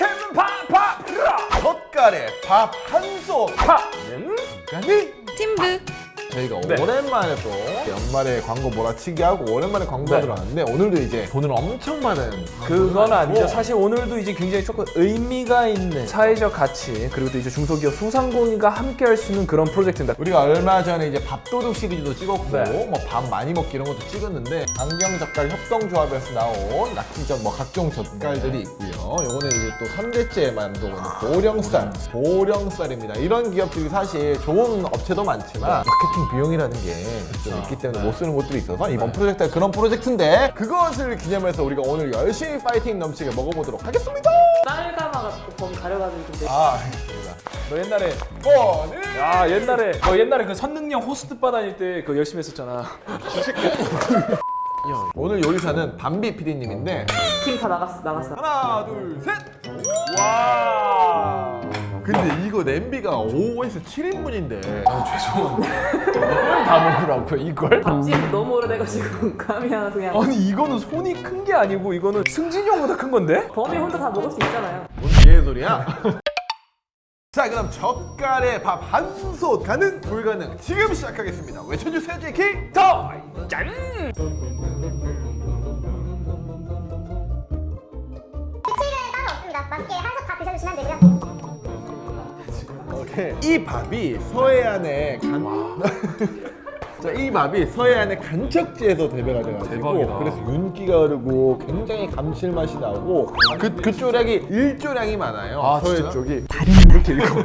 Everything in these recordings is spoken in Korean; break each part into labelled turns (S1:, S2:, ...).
S1: 템 파파
S2: 젓갈에 밥 한솥
S1: 파는
S2: 가니
S3: 팀브
S2: 저희가
S1: 네.
S2: 오랜만에 또 연말에 광고 몰아치기 하고 오랜만에 광고가
S1: 네.
S2: 들어왔는데 오늘도 이제 돈을 엄청 많은
S1: 그건 아니죠.
S2: 오.
S1: 사실 오늘도 이제 굉장히 조금 의미가 있는 사회적 가치 그리고 또 이제 중소기업 소상공인과 함께 할 수 있는 그런 프로젝트입니다.
S2: 우리가 얼마 전에 이제 밥도둑 시리즈도 찍었고
S1: 네.
S2: 뭐 밥 많이 먹기 이런 것도 찍었는데 강경 젓갈 협동조합에서 나온 낙지젓 뭐 각종 젓갈들이 있고 요. 요거는 이제 또 3대째 만든 보령쌀, 보령쌀입니다. 이런 기업들이 사실 좋은 업체도 많지만 마케팅 비용이라는 게 좀 있기 때문에 못 쓰는 곳들이 있어서 이번 프로젝트가 그런 프로젝트인데 그것을 기념해서 우리가 오늘 열심히 파이팅 넘치게 먹어보도록 하겠습니다.
S4: 쌀 감아가지고 범 가려가지고 근데
S2: 아, 알겠습니다.
S1: 너 옛날에
S2: 뻔히
S1: 야 옛날에 너 옛날에 그 선능력 호스트 바 다닐 때 그거 열심히 했었잖아.
S2: 오늘 요리사는 밤비 PD님인데
S4: 팀다 나갔어 나갔어
S2: 하나, 둘, 셋!
S1: 와.
S2: 근데 이거 냄비가 5에서 7인분인데
S1: 이걸 다 먹으라고 이걸?
S4: 밥집 너무 오래돼가지고 감이 안 와서 그냥
S1: 아니 이거는 손이 큰 게 아니고 이거는 승진형보다 큰 건데?
S4: 범이 혼자 다 먹을 수 있잖아요
S2: 뭔 개소리야? 자 그럼 젓갈에 밥 한솥 가능 불가능 지금 시작하겠습니다 외쳐주세요 제키
S1: 더 짠!
S5: 규칙은 따로 없습니다. 맛있게 한솥 다 드셔주시면 되고요.
S2: 오케이 이 밥이 서해안의 간... 자, 이 밥이 서해안의 간척지에서 재배가 돼가지고
S1: 대박이다.
S2: 그래서 윤기가 흐르고 굉장히 감칠맛이 나고 그, 그 쪼량이 일조량이 많아요
S1: 아,
S2: 서해
S1: 진짜요?
S2: 쪽이
S1: 이렇게 읽어.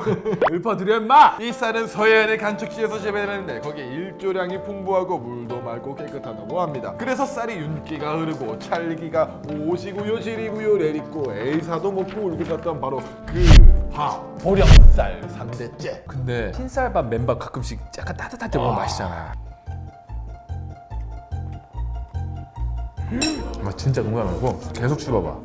S1: 읊어드려 임마!
S2: 이 쌀은 서해안의 간척지에서 재배되는데 거기에 일조량이 풍부하고 물도 맑고 깨끗하다고 합니다. 그래서 쌀이 윤기가 흐르고 찰기가 오시고요 지리고요 내리고 에이사도 먹고 울고 갔던 바로 그밥 보령쌀 3대째.
S1: 근데 흰쌀밥 맨밥 가끔씩 약간 따뜻할 때 먹으면 맛있잖아. 맛 진짜 농담 말고 계속 씹어봐.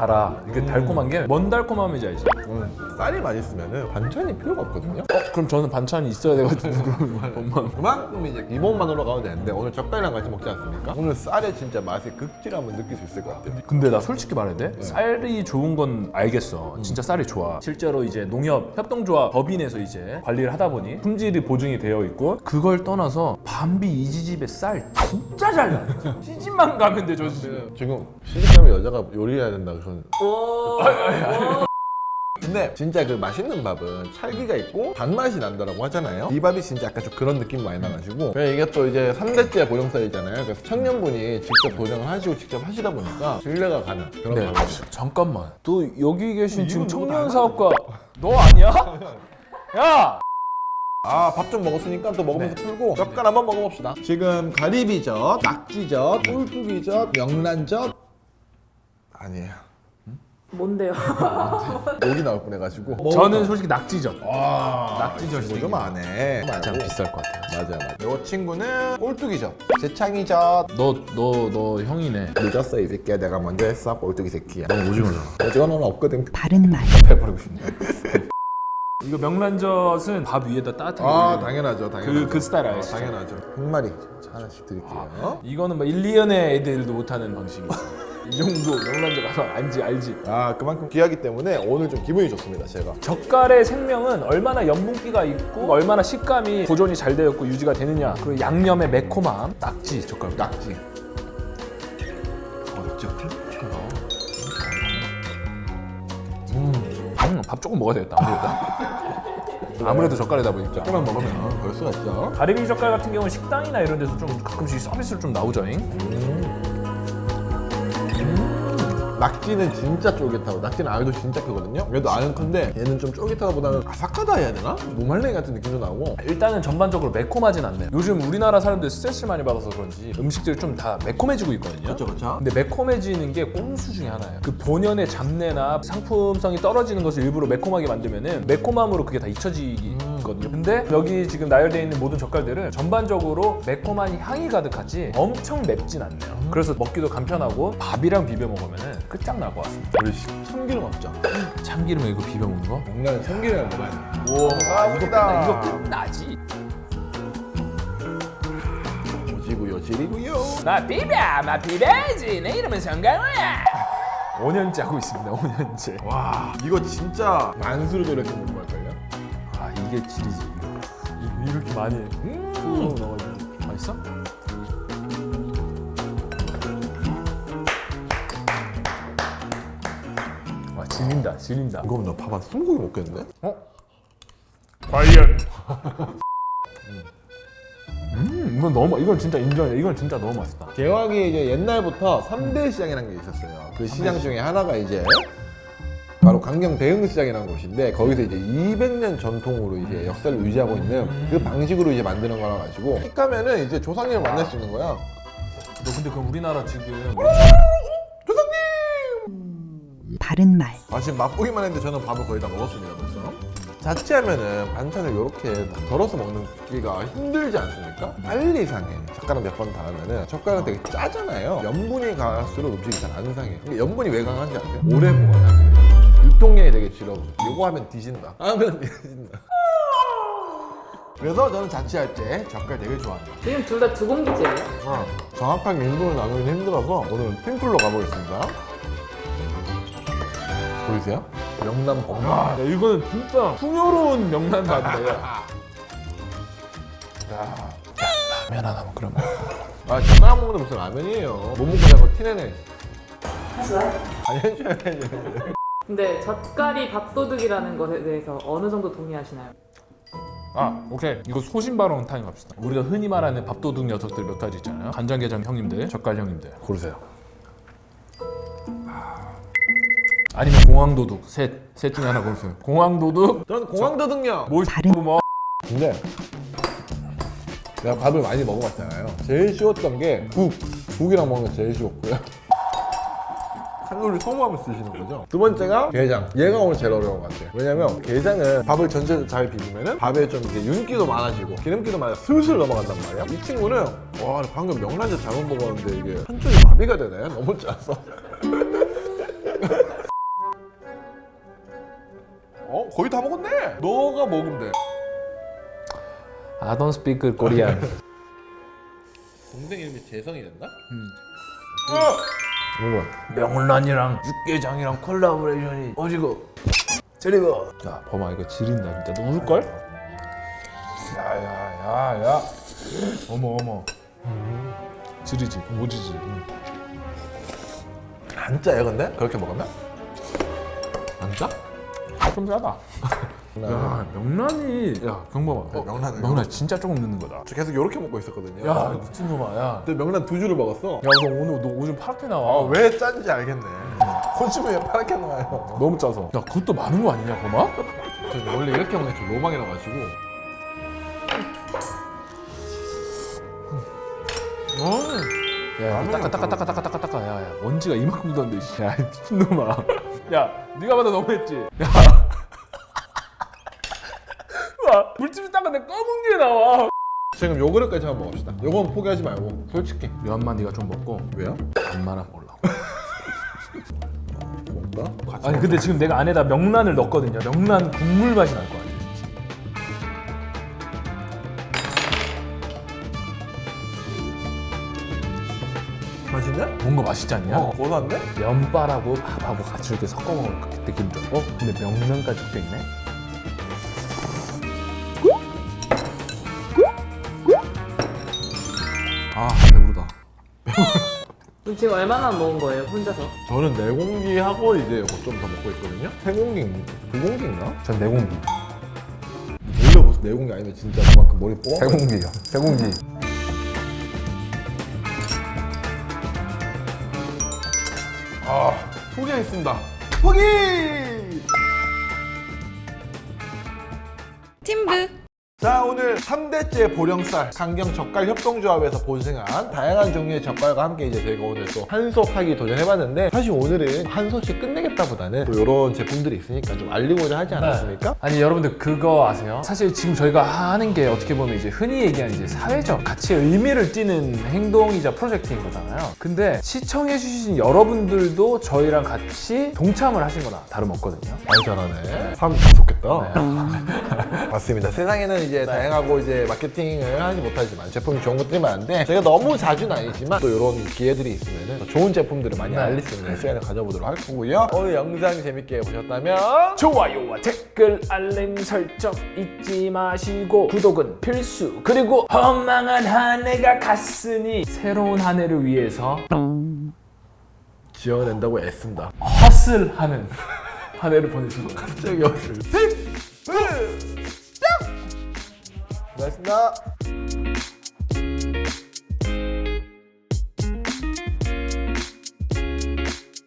S1: 음 달아. 이게 달콤한 게 뭔 달콤함인지 알지?
S2: 음, 쌀이 맛있으면 반찬이 필요가 없거든요.
S1: 어 그럼 저는 반찬이 있어야 돼가지고 엄마.
S2: 그만큼 이제 기본만으로 가면 되는데 오늘 젓갈이랑 같이 먹지 않습니까? 오늘 쌀의 진짜 맛의 극치를 한번 느낄 수 있을 것 같아요.
S1: 근데 나 솔직히 말해야 돼? 쌀이 좋은 건 알겠어. 진짜 쌀이 좋아. 실제로 이제 농협 협동조합 법인에서 이제 관리를 하다 보니 품질이 보증이 되어 있고 그걸 떠나서 밤비 이지집의 쌀 진짜 잘 나. 시집만 가면 돼 저 집.
S2: 지금 시집가면 여자가 요리해야 된다 그
S4: 런오
S2: 근데 진짜 그 맛있는 밥은 찰기가 있고 단맛이 난다라고 하잖아요. 이 밥이 진짜 약간 좀 그런 느낌 많이 나가지고 그냥 이게 또 이제 3대째 보령쌀이잖아요. 그래서 청년분이 직접 도전을 하시고 직접 하시다 보니까 신뢰가 가는 그런
S1: 네.
S2: 밥이죠.
S1: 잠깐만. 또 여기 계신 지금 청년
S2: 다
S1: 사업가 너 아니야? 야!
S2: 아밥 좀 먹었으니까 또 먹으면서 풀고 젓갈 한번 먹어봅시다. 지금 가리비젓, 낙지젓, 꿀뚜기젓, 명란젓 아니에요.
S4: 뭔데요
S2: 여기 나올 뻔해가지고
S1: 저는 솔직히 낙지젓.
S2: 와
S1: 낙지젓이
S2: 좀안 해.
S1: 참 비쌀 것 같아.
S2: 맞아 맞아. 요 친구는 꼴뚜기젓, 제창이젓.
S1: 너 너 너 형이네.
S2: 늦었어 이 새끼야 내가 먼저 했어 꼴뚜기 새끼야 넌 오징어잖아 오징어는 없거든
S3: 바른 말
S1: 배버리고 싶네. 이거 명란젓은 밥 위에다 따뜻하게.
S2: 아
S1: 올리는
S2: 당연하죠 당연하죠
S1: 그- 그 스타일
S2: 어,
S1: 아시죠?
S2: 당연하죠 한 마리 하나씩 드릴게요
S1: 이거는 뭐 1, 2년의 애들도 못하는 방식이야. 이 정도 명란젓 가서 알지 알지.
S2: 아 그만큼 귀하기 때문에 오늘 좀 기분이 좋습니다 제가.
S1: 젓갈의 생명은 얼마나 염분기가 있고 얼마나 식감이 보존이 잘 되었고 유지가 되느냐. 그리고 양념의 매콤함. 낙지 젓갈.
S2: 낙지. 어 낙지가
S1: 음, 밥 조금 먹어야 되겠다 아무래도. 아무래도 젓갈이다 보니까.
S2: 조금만 먹으면 그럴 수가 있죠.
S1: 가리비 젓갈 같은 경우는 식당이나 이런 데서 좀 가끔씩 서비스로 좀 나오죠잉
S2: 낙지는 진짜 쫄깃하고 낙지는 알도 진짜 크거든요. 얘도 알은 큰데 얘는 좀 쫄깃하다 보다는 아삭하다 해야 되나? 무말랭이 같은 느낌도 나고.
S1: 일단은 전반적으로 매콤하진 않네요. 요즘 우리나라 사람들 스트레스를 많이 받아서 그런지 음식들이 좀 다 매콤해지고 있거든요.
S2: 그렇죠 그렇죠
S1: 근데 매콤해지는 게 꼼수 중에 하나예요. 그 본연의 잡내나 상품성이 떨어지는 것을 일부러 매콤하게 만들면은 매콤함으로 그게 다 잊혀지 거든요. 근데 여기 지금 나열되어 있는 모든 젓갈들은 전반적으로 매콤한 향이 가득하지 엄청 맵진 않네요. 그래서 먹기도 간편하고 밥이랑 비벼 먹으면은 끝장 날 것 같습니다.
S2: 우리 참기름 없죠
S1: 참기름에 이거 비벼 먹는 거?
S2: 정말 참기름을 먹어야
S1: 돼와 이거 끝나 이거 끝나지.
S2: 오지고요 지리고요
S1: 마 비벼 마 비벼야지 내 이름은 성강호야. 5년째 하고 있습니다. 5년째.
S2: 와 이거 진짜 만수르 노력해 먹는 걸걸요?
S1: 아 이게 질이지. 이- 이렇게 많이
S2: 음.
S1: 푹 넣어가지고 맛있어? 와 질린다, 질린다.
S2: 이거 나 밥한 20고기 먹겠는데?
S1: 어? 과연. 음, 이건 너무 이건 진짜 인정해. 이건 진짜 너무 맛있다.
S2: 개화기 이제 옛날부터 3대 시장이라는 게 있었어요. 그 시장 중에 하나가 이제 바로 강경 대흥시장이라는 곳인데 거기서 이제 200년 전통으로 이제 역사를 유지하고 있는 그 방식으로 이제 만드는 거라 가지고 틱 가면은 이제 조상님을 만날 수 있는 거야.
S1: 너 근데 그럼 우리나라 지금
S3: 바른 말.
S2: 아 지금 맛보기만 했는데 저는 밥을 거의 다 먹었습니다 벌써. 자취하면은 반찬을 이렇게 덜어서 먹기가 힘들지 않습니까? 빨리 상해. 젓가락 몇번 닿으면은 젓가락 되게 짜잖아요. 염분이 강할수록 음식이 잘 안 상해. 근데 염분이 왜 강한지 아세요? 오래 보관하기 유통량이 되게 길어. 요거 하면 뒤진다. 하면 뒤진다. 그래서 저는 자취할 때 젓갈 되게 좋아합니다.
S4: 지금 둘 다 두 공기째예요?
S2: 어, 정확한 인분을 나누기는 힘들어서 오늘 팀플로 가보겠습니다. 보이세요? 명남 범
S1: 야, 이거는 진짜 풍요로운 명란 맛인데. 야, 라면 하나 먹 그러면.
S2: 아, 젓가락 먹는 무슨 라면이에요. 못 먹고 자고 티내네.
S4: 하시나요?
S2: 아니, 해줘야지.
S4: 근데 젓갈이 밥도둑이라는 것에 대해서 어느 정도 동의하시나요?
S1: 아, 오케이. 이거 소신 발언 타임 갑시다. 우리가 흔히 말하는 밥도둑 녀석들 몇 가지 있잖아요. 간장게장 형님들, 젓갈 형님들. 고르세요. 아니면 공항도둑 셋, 셋 중에 하나 고르세요. 공항도둑,
S2: 전 공항도둑요.
S1: 뭐
S3: 다른-
S1: 뭐
S2: 근데 내가 밥을 많이 먹어봤잖아요. 제일 쉬웠던 게 국. 국이랑 먹는 게 제일 쉬웠고요. 칼로리 소모하면 쓰시는 거죠. 두 번째가 게장. 얘가 오늘 제일 어려운 것 같아요. 왜냐면 게장은 밥을 전체적으로 잘 비비면은 밥에 좀 이렇게 윤기도 많아지고 기름기도 많아 슬슬 넘어간단 말이야. 이 친구는 와 방금 명란젓 잘못 먹었는데 이게 한쪽이 마비가 되네. 너무 짜서. 어 거의 다 먹었네. 너가 먹으면 돼.
S1: I don't speak Korean.
S2: 동생 이름이 재성이랬나?
S1: 명란이랑 육개장이랑 콜라보레이션이 어지고 저리고 야 범아 이거 지린다 진짜 너 울걸? 야야야야 어머 어머 지르지 오지지
S2: 안 짜요 근데? 그렇게 먹으면? 안 짜?
S1: 좀 짜다 야 명란이 야 경범아
S2: 네, 명란을
S1: 명란 진짜 조금 넣는 거다
S2: 저 계속 이렇게 먹고 있었거든요.
S1: 야 미친놈아 야
S2: 근데 명란 두 줄을 먹었어.
S1: 야, 너 오늘 너 오줌 파랗게 나와.
S2: 아, 왜 짠지 알겠네. 콘치면 왜 파랗게 나와요?
S1: 너무 짜서. 야, 그것도 많은 거 아니냐, 범아?
S2: 저 원래 이렇게 먹는 게 로망이라 가지고. 어,
S1: 야,
S2: 라면이
S1: 따까 따까 따까 따까 따까 따까. 야, 야, 먼지가 이만큼 묻었는데, 씨. 야, 미친놈아. 야, 네가 봐도 너무했지. 야. 와, 물집이 닦았는데 검은 게 나와.
S2: 지금 요 그릇까지 한번 먹읍시다. 요건 포기하지 말고 솔직히.
S1: 면만 네가 좀 먹고
S2: 왜요?
S1: 반만한 먹으려고.
S2: 먹다? 같이
S1: 아니 근데 지금 내가 안에다 명란을 넣었거든요. 명란 국물 맛이 날 거 아니에요.
S2: 맛있네?
S1: 뭔가 맛있지 않냐?
S2: 어, 고소한데?
S1: 면발하고 밥하고 같이 이렇게 섞어 먹으면 그때 기분. 어? 근데 명란까지 섞여 있네?
S4: 지금 얼마나 먹은 거예요, 혼자서?
S2: 저는 네 공기 하고 이제 좀 더 먹고 있거든요. 세 공기, 두 공기인가?
S1: 전 내공기.
S2: 원래 무슨 네 공기 아니면 진짜 그만큼 머리 뽀.
S1: 세공기요. 세공기.
S2: 아, 포기하겠습니다. 포기!
S3: 팀브.
S2: 자 오늘 3대째 보령쌀 강경 젓갈 협동조합에서 보증한 다양한 종류의 젓갈과 함께 이제 저희가 오늘 또 한솥하기 도전해봤는데 사실 오늘은 한솥이 끝내겠다보다는 또 이런 제품들이 있으니까 좀 알리고자 하지 않았습니까?
S1: 아니 여러분들 그거 아세요? 사실 지금 저희가 하는 게 어떻게 보면 이제 흔히 얘기하는 이제 사회적 가치의 의미를 띠는 행동이자 프로젝트인 거잖아요. 근데 시청해주신 여러분들도 저희랑 같이 동참을 하신 거나 다름없거든요.
S2: 많이 잘하네. 사람 다 좋겠다. 맞습니다. 세상에는 이제 이제 다양하고 이제 마케팅을 하지 못하지만 제품이 좋은 것들이 많은데 저희가 너무 자주는 아니지만 또 이런 기회들이 있으면 더 좋은 제품들을 많이
S1: 네.
S2: 알릴 수 있는 시간을 가져보도록 할 거고요. 오늘 영상 재밌게 보셨다면
S1: 좋아요와 댓글 알림 설정 잊지 마시고 구독은 필수 그리고 엉망한 한 해가 갔으니 새로운 한 해를 위해서
S2: 지어낸다고 애쓴다.
S1: 허슬하는 한 해를 보내시고
S2: 갑자기 여기서 고맙습니다.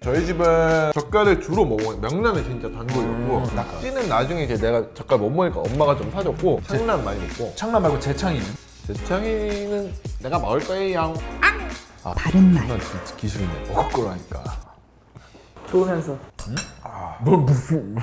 S2: 저희 집은 젓갈을 주로 먹어요. 명란은 진짜 단골이었고 낙지는 나중에 이제 내가 젓갈 못 먹으니까 엄마가 좀 사줬고 창란 많이 먹고.
S1: 창란 말고 재창이는
S2: 대창이는 내가 먹을 거예요.
S3: 바른 말.
S1: 난 진짜 기술이네. 먹을 거라니까.
S4: 좋으면서.
S1: 뭘 무슨